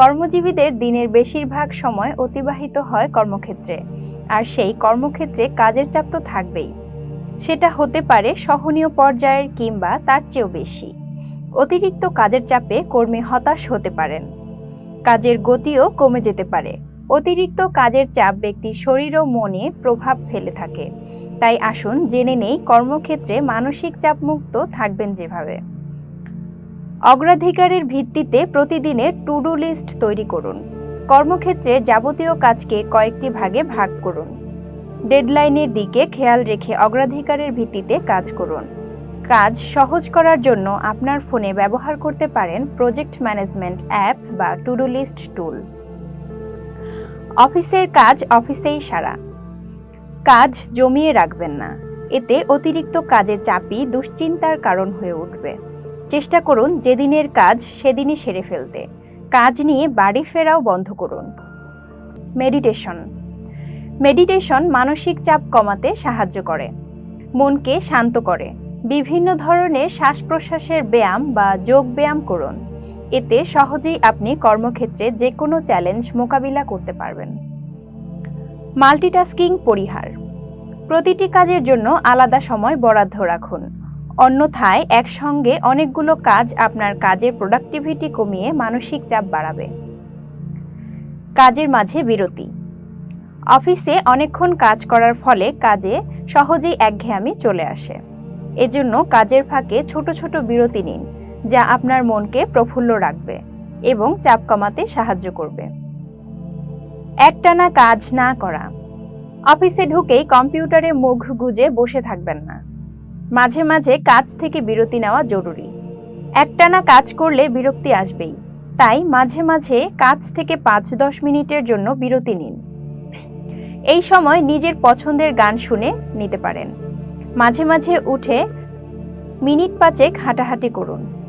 কর্মজীবীদের দিনের বেশিরভাগ সময় অতিবাহিত হয় কর্মক্ষেত্রে। আর সেই কর্মক্ষেত্রে কাজের চাপ তো থাকবেই। সেটা হতে পারে সহনীয় পর্যায়ের কিংবা তার চেয়েও বেশি। অতিরিক্ত কাজের চাপে কর্মী হতাশ হতে পারেন। কাজের গতিও কমে যেতে পারে। অতিরিক্ত কাজের চাপ ব্যক্তির শরীর ও মনে প্রভাব ফেলে থাকে। তাই আসুন জেনে নেই কর্মক্ষেত্রে মানসিক চাপমুক্ত থাকবেন যেভাবে। অগ্রাধিকারের ভিত্তিতে প্রতিদিনের টু ডু লিস্ট তৈরি করুন। কর্মক্ষেত্রে যাবতীয় কাজকে কয়েকটি ভাগে ভাগ করুন। ডেডলাইনের দিকে খেয়াল রেখে অগ্রাধিকারের ভিত্তিতে কাজ করুন। কাজ সহজ করার জন্য আপনার ফোনে ব্যবহার করতে পারেন প্রজেক্ট ম্যানেজমেন্ট অ্যাপ বা টু ডু লিস্ট টুল। অফিসের কাজ অফিসেই সারা। কাজ জমিয়ে রাখবেন না। এতে অতিরিক্ত কাজের চাপই দুশ্চিন্তার কারণ হয়ে উঠবে। চেষ্টা করুন যেদিনের কাজ সেদিনই সেরে ফেলতে। কাজ নিয়ে বাড়ি ফেরাও বন্ধ করুন। মেডিটেশন। মেডিটেশন মানসিক চাপ কমাতে সাহায্য করে। মনকে শান্ত করে। বিভিন্ন ধরনের শ্বাস প্রশ্বাসের ব্যায়াম বা যোগ ব্যায়াম করুন। এতে সহজেই আপনি কর্মক্ষেত্রে যে কোনো চ্যালেঞ্জ মোকাবিলা করতে পারবেন। মাল্টিটাস্কিং পরিহার। প্রতিটি কাজের জন্য আলাদা সময় বরাদ্দ রাখুন। অন্যথায় একসঙ্গে অনেকগুলো কাজ আপনার কাজের প্রোডাক্টিভিটি কমিয়ে মানসিক চাপ বাড়াবে। কাজের মাঝে বিরতি। অফিসে অনেকক্ষণ কাজ করার ফলে কাজে সহজেই একঘেয়ামি চলে আসে। এজন্য কাজের ফাঁকে ছোট ছোট বিরতি নিন, যা আপনার মনকে প্রফুল্ল রাখবে এবং চাপ কমাতে সাহায্য করবে। একটানা কাজ না করা। অফিসে ঢুকেই কম্পিউটারে মুখ গুজে বসে থাকবেন না। মাঝে মাঝে কাজ থেকে বিরতি নেওয়া জরুরি। একটানা কাজ করলে বিরক্তি আসবেই। তাই মাঝে মাঝে কাজ থেকে পাঁচ দশ মিনিটের জন্য বিরতি নিন। এই সময় নিজের পছন্দের গান শুনে নিতে পারেন। মাঝে মাঝে উঠে মিনিট পাঁচেক হাঁটাহাঁটি করুন।